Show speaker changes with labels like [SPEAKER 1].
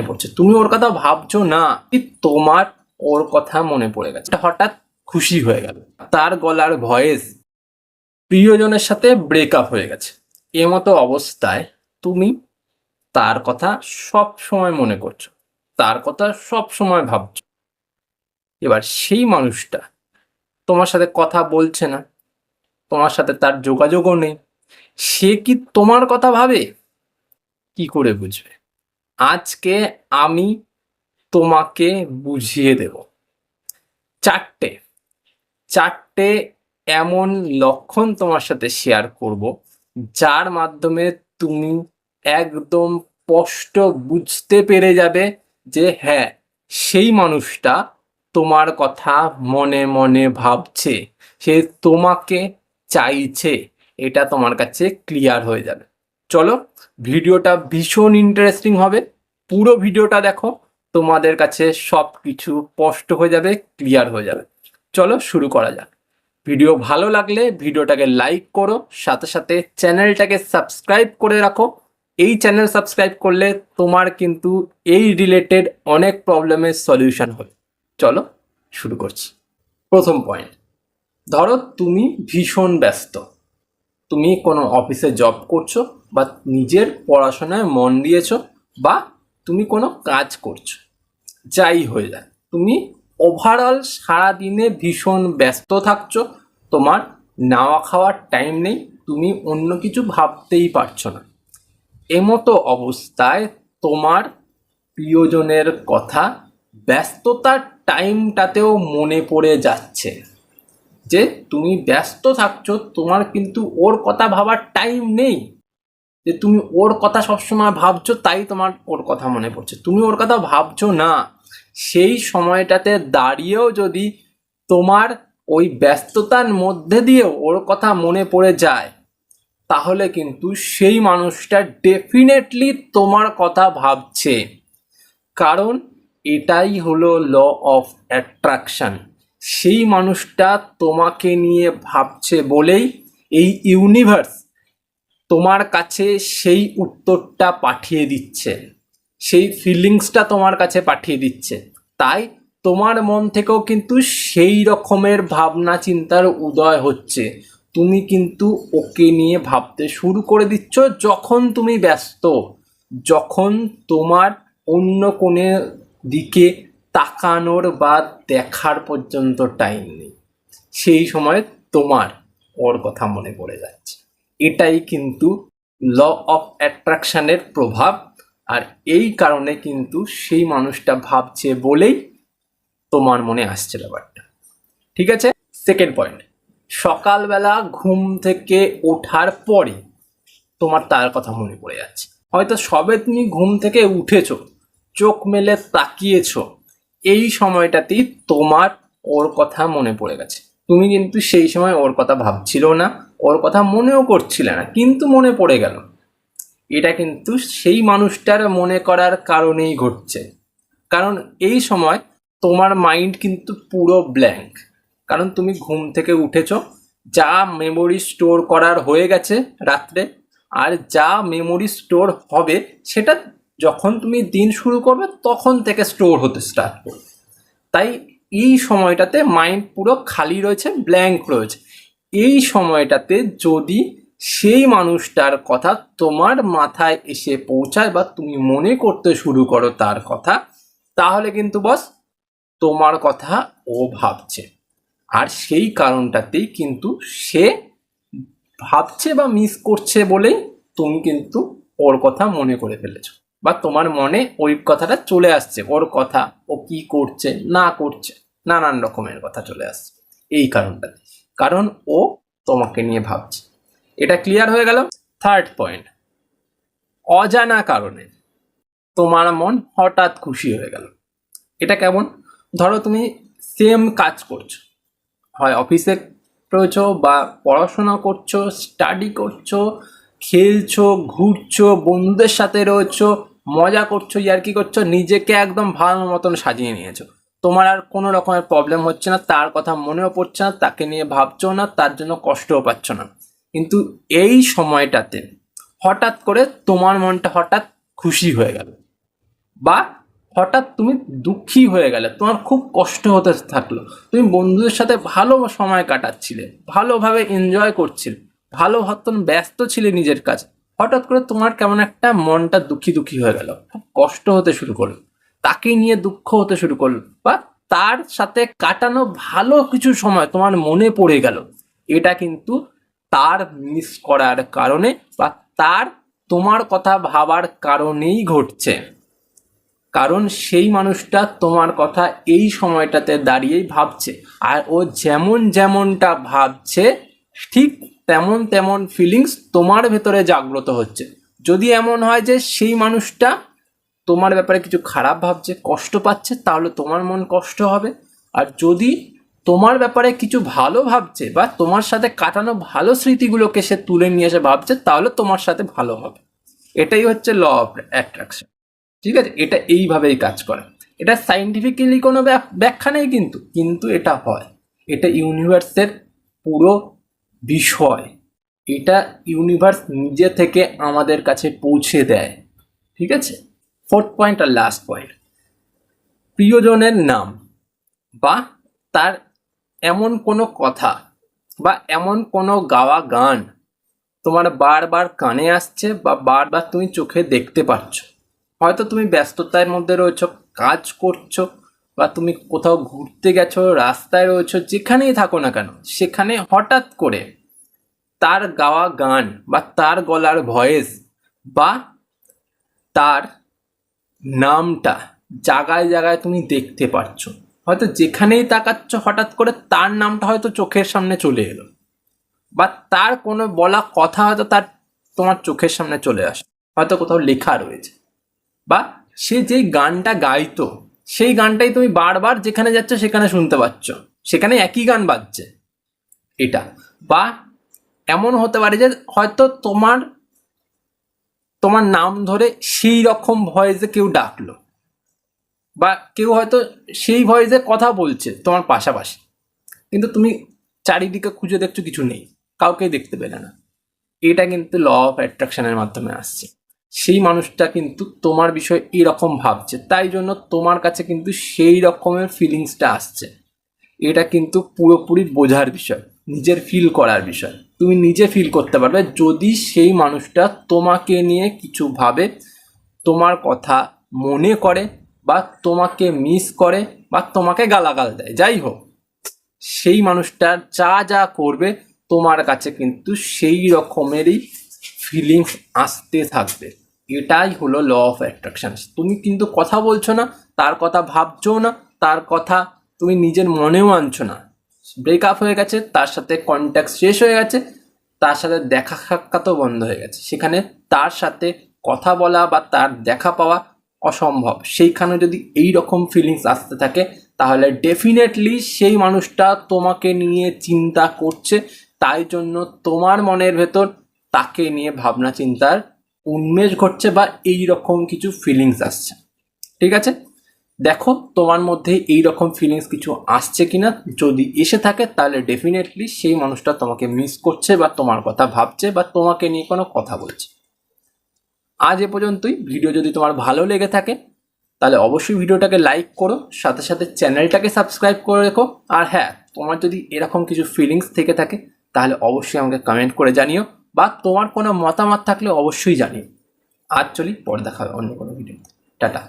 [SPEAKER 1] মনে পড়ছে। তুমি ওর কথা ভাবছ না তোমার ওর কথা মনে পড়ে গেছে? হঠাৎ খুশি হয়ে গেল। তার গলার ভয়েস প্রিয়জনের সাথে ব্রেকআপ হয়ে গেছে। এমতো অবস্থায় তুমি তার কথা সব সময় মনে করছ, তার কথা সব সময় ভাবছ। এবার সেই মানুষটা তোমার সাথে কথা বলছে না, তোমার সাথে তার যোগাযোগও নেই। সে কি তোমার কথা ভাবে? কি করে বুঝবে? আজকে আমি তোমাকে বুঝিয়ে দেব। চারটে। চারটে এমন লক্ষণ তোমার সাথে শেয়ার করব, যার মাধ্যমে তুমি একদম স্পষ্ট বুঝতে পেরে যাবে যে হ্যাঁ সেই মানুষটা তোমার কথা মনে মনে ভাবছে, সে তোমাকে চাইছে, এটা তোমার কাছে ক্লিয়ার হয়ে যাবে। চলো, ভিডিওটা ভীষণ ইন্টারেস্টিং হবে। পুরো ভিডিওটা দেখো, তোমাদের কাছে সব কিছু স্পষ্ট হয়ে যাবে ক্লিয়ার হয়ে যাবে। চলো শুরু করা যাক। ভিডিও ভালো লাগলে ভিডিওটাকে লাইক করো, সাথে সাথে চ্যানেলটাকে সাবস্ক্রাইব করে রাখো। এই চ্যানেল সাবস্ক্রাইব করলে তোমার কিন্তু এই রিলেটেড অনেক প্রবলেমের সলিউশন হবে। চলো শুরু করছি। প্রথম পয়েন্ট ধরো তুমি ভীষণ ব্যস্ত। তুমি কোনো অফিসে জব করছ বা নিজের পড়াশোনায় মন দিয়েছ বা তুমি কোনো কাজ করছ, যাই হয়ে যায় তুমি ওভারঅল সারাদিনে ভীষণ ব্যস্ত থাকছো, তোমার নাওয়া খাওয়ার টাইম নেই, তুমি অন্য কিছু ভাবতেই পারছ না। এমতো অবস্থায় তোমার প্রিয়জনের কথা ব্যস্ততার টাইমটাতেও মনে পড়ে যাচ্ছে। যে তুমি ব্যস্ত থাকছো, তোমার কিন্তু ওর কথা ভাবার টাইম নেই। যে তুমি ওর কথা সবসময় ভাবছ, তাই তোমার ওর কথা মনে পড়ছে। তুমি ওর কথা ভাবছ না, সেই সময়টাতে দাঁড়িয়েও যদি তোমার ওই ব্যস্ততার মধ্যে দিয়েও ওর কথা মনে পড়ে যায়, তাহলে কিন্তু সেই মানুষটা ডেফিনেটলি তোমার কথা ভাবছে। কারণ এটাই হলো ল অফ অ্যাট্রাকশন সেই মানুষটা তোমাকে নিয়ে ভাবছে বলেই এই ইউনিভার্স তোমার কাছে সেই উত্তরটা পাঠিয়ে দিচ্ছে। সেই ফিলিংসটা তোমার কাছে পাঠিয়ে দিচ্ছে। তাই তোমার মন থেকেও কিন্তু সেই রকমের ভাবনা চিন্তার উদয় হচ্ছে। তুমি কিন্তু ওকে নিয়ে ভাবতে শুরু করে দিচ্ছ যখন তুমি ব্যস্ত। যখন তোমার অন্য কোনো দিকে তাকানোর বা দেখার পর্যন্ত টাইম নেই। সেই সময় তোমার ওর কথা মনে পড়ে যাচ্ছে। এটাই কিন্তু ল অফ অ্যাট্রাকশানের প্রভাব। আর এই কারণে কিন্তু সেই মানুষটা ভাবছে বলেই তোমার মনে আসছে ব্যাপারটা। ঠিক আছে? সেকেন্ড পয়েন্ট সকালবেলা ঘুম থেকে ওঠার পরে তোমার তার কথা মনে পড়ে যাচ্ছে। হয়তো সবে তুমি ঘুম থেকে উঠেছো, চোখ মেলে তাকিয়েছো, এই সময়টাতেই তোমার ওর কথা মনে পড়ে গেছে। তুমি কিন্তু সেই সময় ওর কথা ভাবছিল না। ওর কথা মনেও করছিলে না, কিন্তু মনে পড়ে গেল। এটা কিন্তু সেই মানুষটার মনে করার কারণেই ঘটছে। কারণ এই সময় তোমার মাইন্ড কিন্তু পুরো ব্ল্যাঙ্ক কারণ তুমি ঘুম থেকে উঠেছ, যা মেমোরি স্টোর করার হয়ে গেছে রাত্রে, আর যা মেমোরি স্টোর হবে, সেটা যখন তুমি দিন শুরু করবে, তখন থেকে স্টোর হতে স্টার্ট করবে। তাই এই সময়টাতে মাইন্ড পুরো খালি রয়েছে ব্ল্যাঙ্ক রয়েছে। এই সময়টাতে যদি সেই মানুষটার কথা তোমার মাথায় এসে পৌঁছায় বা তুমি মনে করতে শুরু করো তার কথা, তাহলে কিন্তু বস তোমার কথা ও ভাবছে। আর সেই কারণটাতেই কিন্তু সে ভাবছে বা মিস করছে বলেই তুমি কিন্তু ওর কথা মনে করে ফেলেছো বা তোমার মনে ওই কথাটা চলে আসছে, ওর কথা ও কি করছে, না করছে, নানান রকমের কথা চলে আসছে। এই কারণটাতে কারণ ও তোমাকে নিয়ে ভাবছে। এটা ক্লিয়ার হয়ে গেল? থার্ড পয়েন্ট অজানা কারণে তোমার মন হঠাৎ খুশি হয়ে গেল। এটা কেমন? ধরো তুমি সেম কাজ করছ, হয় অফিসে রয়েছো বা পড়াশোনা করছ স্টাডি করছ, খেলছো, ঘুরছো, বন্ধুদের সাথে রয়েছো, মজা করছ, ইয়ার্কি করছ, নিজেকে একদম ভালো মতন সাজিয়ে নিয়েছো। তোমার আর কোনো রকমের প্রবলেম হচ্ছে না, তার কথা মনেও পড়ছে না, তাকে নিয়ে ভাবছ না, তার জন্য কষ্টও পাচ্ছ না। কিন্তু এই সময়টাতে হঠাৎ করে তোমার মনটা হঠাৎ খুশি হয়ে গেল বা হঠাৎ তুমি দুঃখী হয়ে গেলে, তোমার খুব কষ্ট হতে থাকল। তুমি বন্ধুদের সাথে ভালো সময় কাটাচ্ছিলে, ভালোভাবে এনজয় করছিলে, ভালো হতন ব্যস্ত ছিলে নিজের কাজ হঠাৎ করে তোমার কেমন একটা মনটা দুঃখী দুঃখী হয়ে গেল, খুব কষ্ট হতে শুরু করল। তাকে নিয়ে দুঃখ হতে শুরু করল। বা তার সাথে কাটানো ভালো কিছু সময় তোমার মনে পড়ে গেল। এটা কিন্তু তার মিস করার কারণে বা তার তোমার কথা ভাবার কারণেই ঘটছে। কারণ সেই মানুষটা তোমার কথা এই সময়টাতে দাঁড়িয়েই ভাবছে। আর ও যেমন যেমনটা ভাবছে, ঠিক তেমন তেমন ফিলিংস তোমার ভেতরে জাগ্রত হচ্ছে। যদি এমন হয় যে সেই মানুষটা তোমার ব্যাপারে কিছু খারাপ ভাবছে, কষ্ট পাচ্ছে, তাহলে তোমার মন কষ্ট হবে। আর যদি তোমার ব্যাপারে কিছু ভালো ভাবছে বা তোমার সাথে কাটানো ভালো স্মৃতিগুলোকে সে তুলে নিয়ে এসে ভাবছে, তাহলে তোমার সাথে ভালো হবে। এটাই হচ্ছে ল অফ অ্যাট্রাকশন ঠিক আছে? এটা এইভাবেই কাজ করে। এটা সাইন্টিফিক্যালি কোনো ব্যাখ্যা নেই কিন্তু কিন্তু এটা হয়। এটা ইউনিভার্সের পুরো বিষয়। এটা ইউনিভার্স নিজে থেকে আমাদের কাছে পৌঁছে দেয়। ঠিক আছে? ফোর্থ পয়েন্ট আর লাস্ট পয়েন্ট প্রিয়জনের নাম বা তার এমন কোনো কথা বা এমন কোনো গাওয়া গান তোমার বারবার কানে আসছে বা বারবার তুমি চোখে দেখতে পাচ্ছ হয়তো তুমি ব্যস্ততার মধ্যে রয়েছো, কাজ করছ বা তুমি কোথাও ঘুরতে গেছো, রাস্তায় রয়েছো, যেখানেই থাকো না কেন, সেখানে হঠাৎ করে তার গাওয়া গান বা তার গলার ভয়েস বা তার নামটা জায়গায় জায়গায় তুমি দেখতে পাচ্ছ। হয়তো যেখানেই তাকাচ্ছ হঠাৎ করে তার নামটা হয়তো চোখের সামনে চলে এলো। বা তার কোনো বলা কথা হয়তো তার তোমার চোখের সামনে চলে আসে। হয়তো কোথাও লেখা রয়েছে। বা সে যেই গানটা গাইতো, সেই গানটাই তুমি বারবার যেখানে যাচ্ছ সেখানে শুনতে পাচ্ছ। সেখানে একই গান বাজছে। এটা। বা এমন হতে পারে যে হয়তো তোমার তোমার নাম ধরে সেই রকম ভয়েসে কেউ ডাকলো। বা কেউ হয়তো সেই ভয়েসে কথা বলছে তোমার পাশাপাশি। কিন্তু তুমি চারিদিকে খুঁজে দেখছ কিছু নেই, কাউকেই দেখতে পেলে না। এটা কিন্তু ল অফ অ্যাট্রাকশনের মাধ্যমে আসছে। সেই মানুষটা কিন্তু তোমার বিষয়ে এরকম ভাবছে, তাই জন্য তোমার কাছে কিন্তু সেই রকমের ফিলিংসটা আসছে। এটা কিন্তু পুরোপুরি বোঝার বিষয়। নিজের ফিল করার বিষয়। তুমি নিজে ফিল করতে পারবে যদি সেই মানুষটা তোমাকে নিয়ে কিছু ভাবে, তোমার কথা মনে করে বা তোমাকে মিস করে বা তোমাকে গালাগাল দেয়। যাই হোক, সেই মানুষটা যা যা করবে তোমার কাছে কিন্তু সেই রকমেরই ফিলিংস আসতে থাকবে। এটাই হলো ল অফ অ্যাট্রাকশন তুমি কিন্তু কথা বলছো না, তার কথা ভাবছ না, তার কথা তুমি নিজের মনেও আনছো না। ব্রেকআপ হয়ে গেছে, তার সাথে কন্ট্যাক্ট শেষ হয়ে গেছে, তার সাথে দেখা সাক্ষাৎও বন্ধ হয়ে গেছে। সেখানে তার সাথে কথা বলা বা তার দেখা পাওয়া অসম্ভব। সেইখানে যদি এই রকম ফিলিংস আসতে থাকে, তাহলে ডেফিনেটলি সেই মানুষটা তোমাকে নিয়ে চিন্তা করছে। তাই জন্য তোমার মনের ভেতর তাকে নিয়ে ভাবনা চিন্তার উন্মেষ ঘটছে বা এই রকম কিছু ফিলিংস আসছে। ঠিক আছে? দেখো, তোমার মধ্যে এই রকম ফিলিংস কিছু আসছে কিনা? যদি এসে থাকে, তাহলে ডেফিনেটলি সেই মানুষটা তোমাকে মিস করছে বা তোমার কথা ভাবছে বা তোমাকে নিয়ে কোনো কথা বলছে। আজ এ পর্যন্তই। ভিডিও যদি তোমার ভালো লেগে থাকে, তাহলে অবশ্যই ভিডিওটাকে লাইক করো, সাথে সাথে চ্যানেলটাকে সাবস্ক্রাইব করে রেখো। আর হ্যাঁ তোমার যদি এরকম কিছু ফিলিংস থেকে থাকে, তাহলে অবশ্যই আমাকে কমেন্ট করে জানিও বা তোমার কোনো মতামত থাকলে অবশ্যই জানিও। আজ চলি, পরে দেখা হবে অন্য কোনো ভিডিও টাটা।